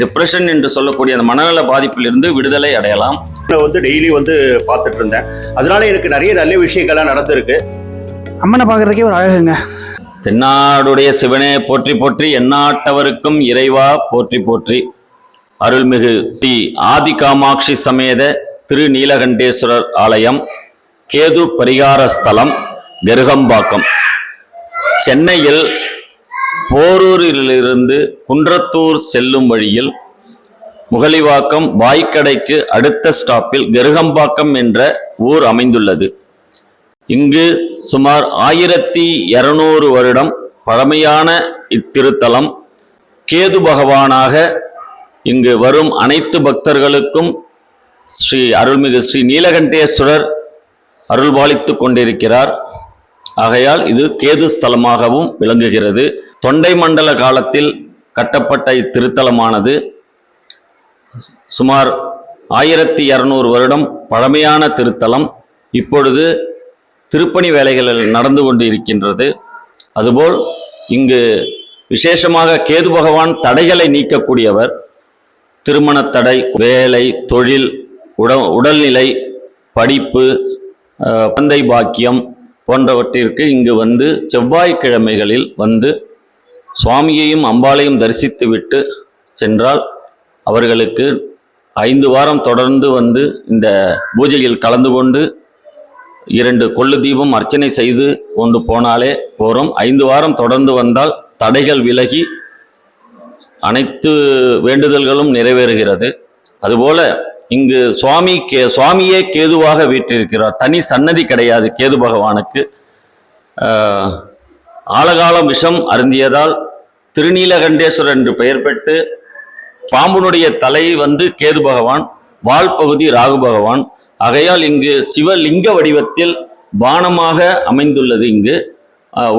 Depression என்று சொல்லக்கூடிய அந்த மனநல பாதிப்பிலிருந்து விடுதலை அடையலாம். நான் வந்து டெய்லி வந்து பார்த்துட்டு இருந்தேன் அதனால எனக்கு நிறைய நல்ல விஷயங்கள்லாம் நடந்திருக்கு. அம்மனை பார்க்கறதுக்கே ஒரு அழகுங்க தென்னாடுடைய சிவனே போற்றி போற்றி எந்நாட்டவருக்கும் இறைவா போற்றி போற்றி. அருள்மிகு தி ஆதி காமாட்சி சமேத திரு நீலகண்டேஸ்வரர் ஆலயம் கேது பரிகார ஸ்தலம் கருகம்பாக்கம். சென்னையில் போரூரிலிருந்து குன்றத்தூர் செல்லும் வழியில் முகலிவாக்கம் வாய்க்கடைக்கு அடுத்த ஸ்டாப்பில் கருகம்பாக்கம் என்ற ஊர் அமைந்துள்ளது. இங்கு சுமார் ஆயிரத்தி இருநூறு வருடம் பழமையான இத்திருத்தலம். கேது பகவானாக இங்கு வரும் அனைத்து பக்தர்களுக்கும் ஸ்ரீ அருள்மிகு ஸ்ரீ நீலகண்டேஸ்வரர் அருள்பாலித்து கொண்டிருக்கிறார். ஆகையால் இது கேது ஸ்தலமாகவும் விளங்குகிறது. தொண்டை மண்டல காலத்தில் கட்டப்பட்ட இத்திருத்தலமானது சுமார் ஆயிரத்தி இரநூறு வருடம் பழமையான திருத்தலம். இப்பொழுது திருப்பணி வேலைகள் நடந்து கொண்டு இருக்கின்றது அதுபோல் இங்கு விசேஷமாக கேது பகவான் தடைகளை நீக்கக்கூடியவர். திருமண தடை வேலை தொழில் உட உடல்நிலை படிப்பு குழந்தை பாக்கியம் போன்றவற்றிற்கு இங்கு வந்து செவ்வாய்க்கிழமைகளில் வந்து சுவாமியையும் அம்பாளையும் தரிசித்துவிட்டு சென்றால் அவர்களுக்கு ஐந்து வாரம் தொடர்ந்து வந்து இந்த பூஜையில் கலந்து கொண்டு இரண்டு கொள்ளு தீபம் அர்ச்சனை செய்து கொண்டு போனாலே போகிறோம் ஐந்து வாரம் தொடர்ந்து வந்தால் தடைகள் விலகி அனைத்து வேண்டுதல்களும் நிறைவேறுகிறது. அதுபோல இங்கு சுவாமி கே சுவாமியே கேதுவாக வீற்றிருக்கிறார். தனி சன்னதி கிடையாது கேது பகவானுக்கு. ஆஹ், ஆலகாலம் விஷம் அருந்தியதால் திருநீலகண்டேஸ்வரர் என்று பெயர் பெற்று பாம்புனுடைய தலை வந்து கேது பகவான் வால் பகுதி ராகு பகவான். ஆகையால் இங்கு சிவலிங்க வடிவத்தில் பானமாக அமைந்துள்ளது இங்கு.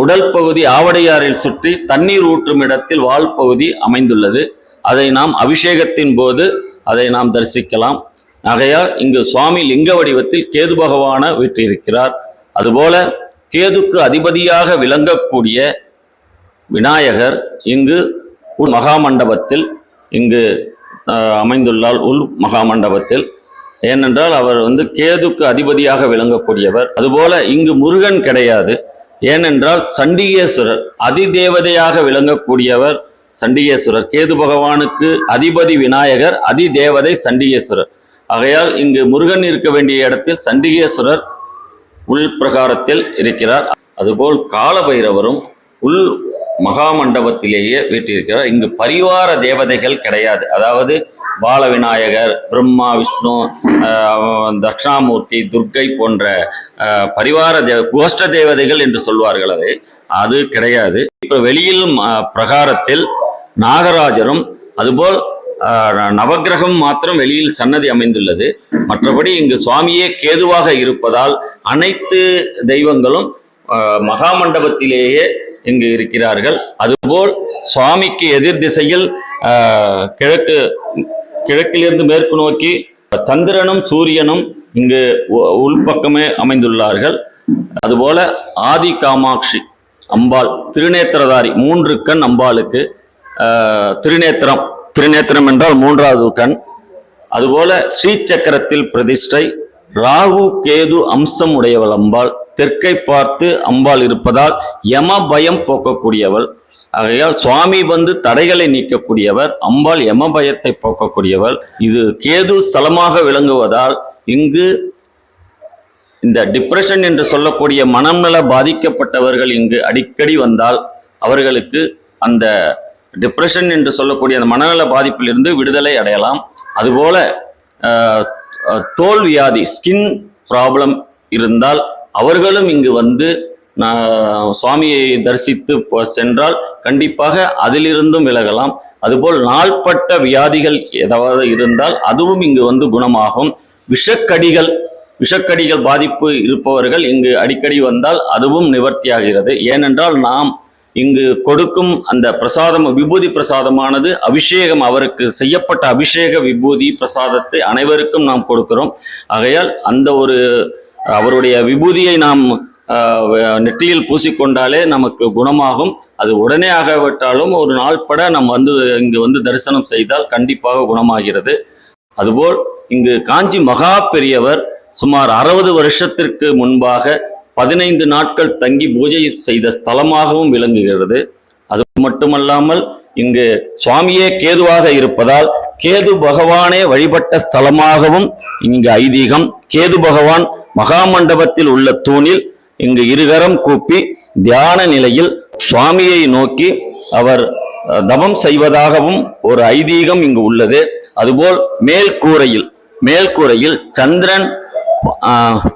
உடல் பகுதி ஆவடையாரில் சுற்றி தண்ணீர் ஊற்றும் இடத்தில் வால் பகுதி அமைந்துள்ளது. அதை நாம் அபிஷேகத்தின் போது அதை நாம் தரிசிக்கலாம். ஆகையால் இங்கு சுவாமி லிங்க வடிவத்தில் கேது பகவான வீற்றிருக்கிறார். அதுபோல கேதுக்கு அதிபதியாக விளங்கக்கூடிய விநாயகர் இங்கு உள் மகாமண்டபத்தில் இங்கு அமைந்துள்ளால் உள் மகாமண்டபத்தில். ஏனென்றால் அவர் வந்து கேதுக்கு அதிபதியாக விளங்கக்கூடியவர். அதுபோல இங்கு முருகன் கிடையாது. ஏனென்றால் சண்டிகேஸ்வரர் அதிதேவதையாக விளங்கக்கூடியவர் சண்டிகேஸ்வரர். கேது பகவானுக்கு அதிபதி விநாயகர் அதிதேவதை சண்டிகேஸ்வரர். ஆகையால் இங்கு முருகன் இருக்க வேண்டிய இடத்தில் சண்டிகேஸ்வரர் உள் பிரகாரத்தில் இருக்கிறார். அதுபோல் காலபைரவரும் உள் மகாமண்டபத்திலேயே வீட்டிருக்கிறார். இங்கு பரிவார தேவதைகள் கிடையாது. அதாவது பால விநாயகர் பிரம்மா விஷ்ணு தட்சிணாமூர்த்தி துர்க்கை போன்ற பரிவார தேவ கோஷ்ட தேவதைகள் என்று சொல்வார்கள் அது. அது கிடையாது. இப்போ வெளியில் ம- பிரகாரத்தில் நாகராஜரும் அதுபோல் நவகிரகம் நவக்கிரகம் மாத்திரம் வெளியில் சன்னதி அமைந்துள்ளது. மற்றபடி இங்கு சுவாமியே கேதுவாக இருப்பதால் அனைத்து தெய்வங்களும் மகாமண்டபத்திலேயே இங்கு இருக்கிறார்கள். அதுபோல் சுவாமிக்கு எதிர் திசையில் கிழக்கு கிழக்கிலிருந்து மேற்கு நோக்கி சந்திரனும் சூரியனும் இங்கு உள்பக்கமே அமைந்துள்ளார்கள். அதுபோல ஆதி காமாட்சி அம்பாள் திருநேத்திரதாரி மூன்று கண் அம்பாளுக்கு திருநேத்திரம் திருநேத்திரம் என்றால் மூன்றாவது கண். அதுபோல ஸ்ரீசக்கரத்தில் பிரதிஷ்டை ராகு கேது அம்சம் உடையவள் அம்பாள் தெற்கை பார்த்து அம்பாள் இருப்பதால் யம பயம் போக்கக்கூடியவள். ஆகையால் சுவாமி வந்து தடைகளை நீக்கக்கூடியவர் அம்பாள் யம பயத்தை போக்கக்கூடியவள். இது கேது ஸ்தலமாக விளங்குவதால் இங்கு இந்த டிப்ரெஷன் என்று சொல்லக்கூடிய மனநல பாதிக்கப்பட்டவர்கள் இங்கு அடிக்கடி வந்தால் அவர்களுக்கு அந்த டிப்ரெஷன் என்று சொல்லக்கூடிய அந்த மனநல பாதிப்பிலிருந்து விடுதலை அடையலாம். அதுபோல தோல் வியாதி ஸ்கின் ப்ராப்ளம் இருந்தால் அவர்களும் இங்கு வந்து நான் சுவாமியை தரிசித்து சென்றால் கண்டிப்பாக அதிலிருந்தும் விலகலாம். அதுபோல் நாள்பட்ட வியாதிகள் ஏதாவது இருந்தால் அதுவும் இங்கு வந்து குணமாகும். விஷக்கடிகள் விஷக்கடிகள் பாதிப்பு இருப்பவர்கள் இங்கு அடிக்கடி வந்தால் அதுவும் நிவர்த்தியாகிறது. ஏனென்றால் நாம் இங்கு கொடுக்கும் அந்த பிரசாதம் விபூதி பிரசாதமானது அபிஷேகம் அவருக்கு செய்யப்பட்ட அபிஷேக விபூதி பிரசாதத்தை அனைவருக்கும் நாம் கொடுக்கிறோம். ஆகையால் அந்த ஒரு அவருடைய விபூதியை நாம் நெற்றியில் பூசிக்கொண்டாலே நமக்கு குணமாகும். அது உடனே ஆகாவிட்டாலும் ஒரு நாள் பட நாம் வந்து இங்கு வந்து தரிசனம் செய்தால் கண்டிப்பாக குணமாகிறது. அதுபோல் இங்கு காஞ்சி மகா பெரியவர் சுமார் அறுபது வருஷத்திற்கு முன்பாக பதினைந்து நாட்கள் தங்கி பூஜை செய்த ஸ்தலமாகவும் விளங்குகிறது. அது மட்டுமல்லாமல் இங்கு சுவாமியே கேதுவாக இருப்பதால் கேது பகவானே வழிபட்ட ஸ்தலமாகவும் இங்கு ஐதீகம் கேது பகவான் மகாமண்டபத்தில் உள்ள தூணில் இங்கு இருகரம் கூப்பி தியான நிலையில் சுவாமியை நோக்கி அவர் தபம் தவம் செய்வதாகவும் ஒரு ஐதீகம் இங்கு உள்ளது. அதுபோல் மேல்கூரையில் மேல்கூரையில் சந்திரன்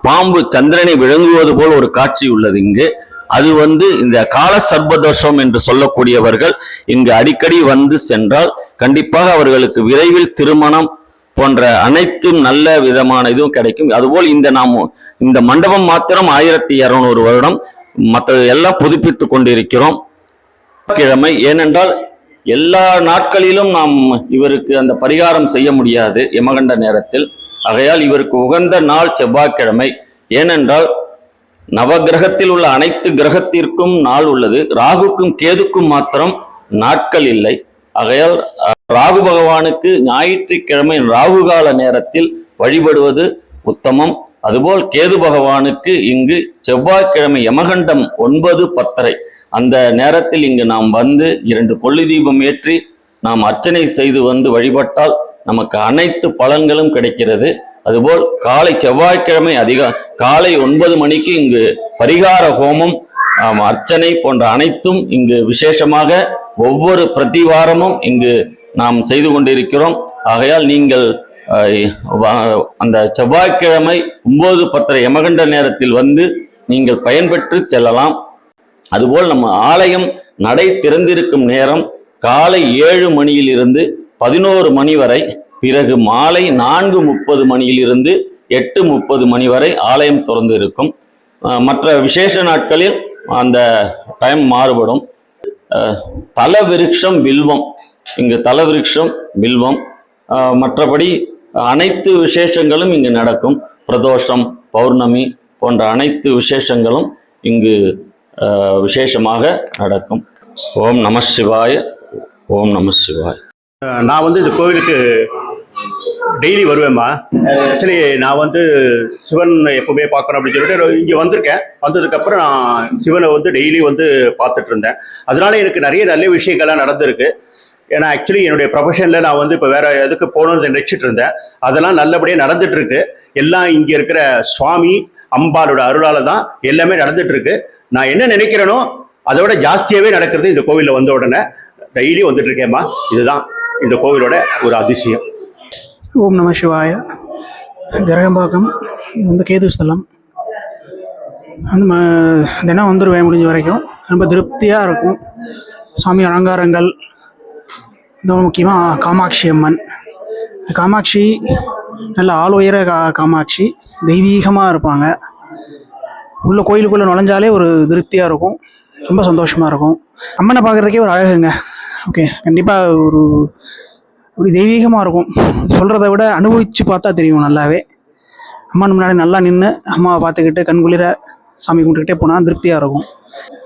பாம்பு சந்திரனை விழுங்குவது போல் ஒரு காட்சி உள்ளது இங்கு. அது வந்து இந்த கால சர்பதோஷம் என்று சொல்லக்கூடியவர்கள் இங்கு அடிக்கடி வந்து சென்றால் கண்டிப்பாக அவர்களுக்கு விரைவில் திருமணம் போன்ற அனைத்தும் நல்ல விதமான இதுவும் கிடைக்கும். அதுபோல் இந்த நாம் இந்த மண்டபம் மாத்திரம் ஆயிரத்தி இரநூறு வருடம் மற்ற எல்லாம் புதுப்பித்து கொண்டிருக்கிறோம். கிழமை ஏனென்றால் எல்லா நாட்களிலும் நாம் இவருக்கு அந்த பரிகாரம் செய்ய முடியாது யமகண்ட நேரத்தில். ஆகையால் இவருக்கு உகந்த நாள் செவ்வாய்க்கிழமை. ஏனென்றால் நவகிரகத்தில் உள்ள அனைத்து கிரகத்திற்கும் நாள் உள்ளது. ராகுக்கும் கேதுக்கும் மாத்திரம் நாட்கள் இல்லை. ஆகையால் ராகு பகவானுக்கு ஞாயிற்றுக்கிழமை ராகு கால நேரத்தில் வழிபடுவது உத்தமம். அதுபோல் கேது பகவானுக்கு இங்கு செவ்வாய்க்கிழமை யமகண்டம் ஒன்பது பத்தரை. அந்த நேரத்தில் இங்கு நாம் வந்து இரண்டு கொள்ளி தீபம் ஏற்றி நாம் அர்ச்சனை செய்து வந்து வழிபட்டால் நமக்கு அனைத்து பலன்களும் கிடைக்கிறது. அதுபோல் காலை செவ்வாய்க்கிழமை அதிகம் காலை ஒன்பது மணிக்கு இங்கு பரிகார ஹோமம் அர்ச்சனை போன்ற அனைத்தும் இங்கு விசேஷமாக ஒவ்வொரு பிரதிவாரமும் இங்கு நாம் செய்து கொண்டிருக்கிறோம். ஆகையால் நீங்கள் அந்த செவ்வாய்க்கிழமை ஒன்பது பத்தரை யமகண்ட நேரத்தில் வந்து நீங்கள் பயன்பெற்று செல்லலாம். அதுபோல் நம்ம ஆலயம் நடை திறந்திருக்கும் நேரம் காலை ஏழு மணியிலிருந்து பதினோரு மணி வரை பிறகு மாலை நான்கு முப்பது மணியிலிருந்து எட்டு முப்பது மணி வரை ஆலயம் திறந்து இருக்கும் மற்ற விசேஷ நாட்களில் அந்த டைம் மாறுபடும். தலவிருஷம் தல விருட்சம் வில்வம். இங்கு தல வில்வம். மற்றபடி அனைத்து விசேஷங்களும் இங்கு நடக்கும். பிரதோஷம் பௌர்ணமி போன்ற அனைத்து விசேஷங்களும் இங்கு விசேஷமாக நடக்கும். ஓம் நம சிவாய ஓம் நம சிவாய். நான் வந்து இந்த கோவிலுக்கு டெய்லி வருவேம்மா. ஆக்சுவலி நான் வந்து சிவன் எப்பவுமே பார்க்கணும் அப்படின்னு சொல்லிட்டு இங்கே வந்திருக்கேன். வந்ததுக்கப்புறம் நான் சிவனை வந்து டெய்லி வந்து பார்த்துட்டு இருந்தேன். அதனால எனக்கு நிறைய நல்ல விஷயங்கள்லாம் நடந்திருக்கு. ஏன்னா ஆக்சுவலி என்னுடைய ப்ரொஃபஷனில் நான் வந்து இப்போ வேற எதுக்கு போகணும்னு நினச்சிட்டு இருந்தேன். அதெல்லாம் நல்லபடியாக நடந்துட்டு இருக்கு. எல்லாம் இங்கே இருக்கிற சுவாமி அம்பாலோட அருளால தான் எல்லாமே நடந்துட்டு இருக்கு. நான் என்ன நினைக்கிறேனோ அதோட ஜாஸ்தியாகவே நடக்கிறது இந்த கோவிலில் வந்த உடனே. டெய்லி வந்துட்டு இருக்கேம்மா. இதுதான் இந்த கோவிலோட ஒரு அதிசயம். ஓம் நம சிவாய. கிரகம்பாக்கம் இது வந்து கேது ஸ்தலம் வந்து ம- தினம் வந்துடுவேன் முடிஞ்ச வரைக்கும். ரொம்ப திருப்தியாக இருக்கும். சாமி அலங்காரங்கள் இந்த முக்கியமாக காமாட்சி அம்மன். காமாட்சி நல்ல ஆள் உயர கா காமாட்சி தெய்வீகமாக இருப்பாங்க. உள்ள கோயிலுக்குள்ளே நுழைஞ்சாலே ஒரு திருப்தியாக இருக்கும். ரொம்ப சந்தோஷமாக இருக்கும். அம்மனை பார்க்குறதுக்கே ஒரு அழகுங்க. ஓகே கண்டிப்பாக ஒரு ஒரு தெய்வீகமாக இருக்கும். சொல்கிறத விட அனுபவித்து பார்த்தா தெரியும் நல்லாவே. அம்மன் முன்னாடி நல்லா நின்று அம்மாவை பார்த்துக்கிட்டு கண்குளிர சாமி கும்பிட்டுக்கிட்டே போனால் திருப்தியாக இருக்கும்.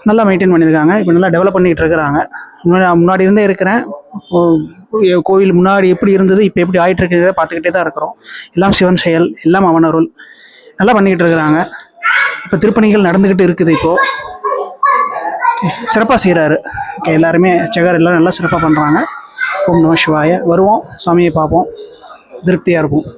நல்லா மெயின்டைன் பண்ணியிருக்காங்க. இப்போ நல்லா டெவலப் பண்ணிக்கிட்டு இருக்கிறாங்க. முன்னாடி நான் முன்னாடி இருந்தே இருக்கிறேன். கோவில் முன்னாடி எப்படி இருந்தது இப்போ எப்படி ஆகிட்டு இருக்கிறத பார்த்துக்கிட்டே தான் இருக்கிறோம். எல்லாம் சிவன் செயல் எல்லாம் அவன் அருள். நல்லா பண்ணிக்கிட்டு இருக்கிறாங்க. இப்போ திருப்பணிகள் நடந்துக்கிட்டு இருக்குது இப்போது சிறப்பாக செய்கிறாரு ஓகே எல்லாருமே செகர் எல்லாம் நல்லா சிறப்பாக பண்ணுறாங்க ஓம் நம சிவாய. வருவோம். சாமியை பார்ப்போம். திருப்தியாக இருக்கும்